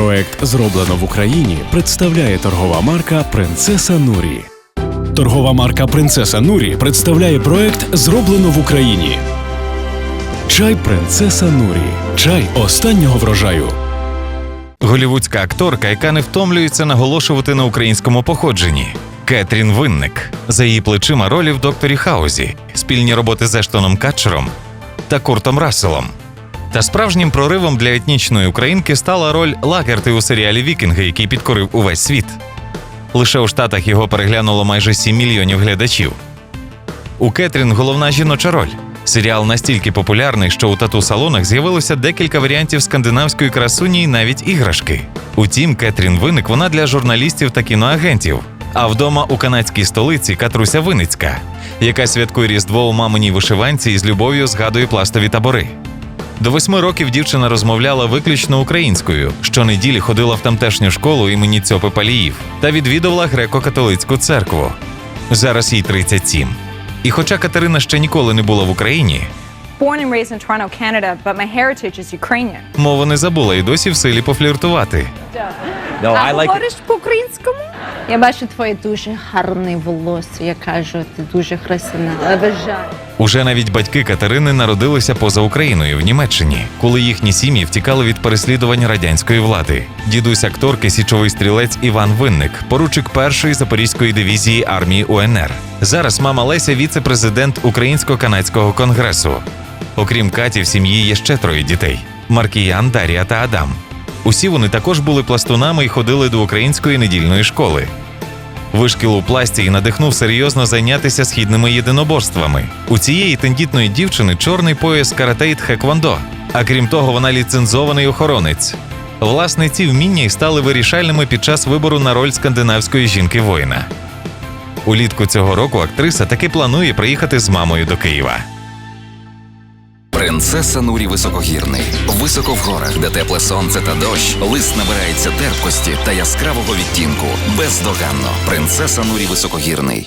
Проект зроблено в Україні представляє торгова марка Принцеса Нурі. Торгова марка Принцеса Нурі представляє проект Зроблено в Україні. Чай Принцеса Нурі. Чай останнього врожаю. Голівудська акторка, яка не втомлюється наголошувати на українському походженні. Кетрін Винник за її плечима ролі в докторі Хаузі, спільні роботи з Ештоном Катчером та Куртом Расселом. Та справжнім проривом для етнічної українки стала роль Лагерти у серіалі Вікінги, який підкорив увесь світ. Лише у Штатах його переглянуло майже 7 мільйонів глядачів. У Кетрін головна жіноча роль. Серіал настільки популярний, що у тату-салонах з'явилося декілька варіантів скандинавської красуні і навіть іграшки. Утім, Кетрін виник вона для журналістів та кіноагентів. А вдома у канадській столиці Катруся Виницька, яка святкує Різдво у маминій вишиванці і з любов'ю згадує пластові табори. До восьми років дівчина розмовляла виключно українською. Щонеділі ходила в тамтешню школу імені Цьопи Паліїв та відвідувала греко-католицьку церкву. Зараз їй 37. І хоча Катерина ще ніколи не була в Україні, born and raised in Toronto, Canada, but my heritage is Ukrainian. мова не забула і досі в силі пофліртувати. No, I like говориш по-українському? Я бачу твоє дуже гарне волосся. Я кажу, ти дуже красива. Обожаю. Уже навіть батьки Катерини народилися поза Україною в Німеччині, коли їхні сім'ї втікали від переслідувань радянської влади. Дідусь акторки січовий стрілець Іван Винник, поручик першої запорізької дивізії армії УНР. Зараз мама Леся віце-президент Українсько-канадського конгресу. Окрім Каті, в сім'ї є ще троє дітей: Маркіян, Дар'я та Адам. Усі вони також були пластунами і ходили до української недільної школи. Вишкіл у пласті надихнув серйозно зайнятися східними єдиноборствами. У цієї тендітної дівчини чорний пояс карате і тхеквондо. А крім того, вона ліцензований охоронець. Власне, ці вміння й стали вирішальними під час вибору на роль скандинавської жінки воїна. Улітку цього року актриса таки планує приїхати з мамою до Києва. Принцеса Нурі високогірний. Високо в горах, де тепле сонце та дощ, лист набирається терпкості та яскравого відтінку. Бездоганно. Принцеса Нурі високогірний.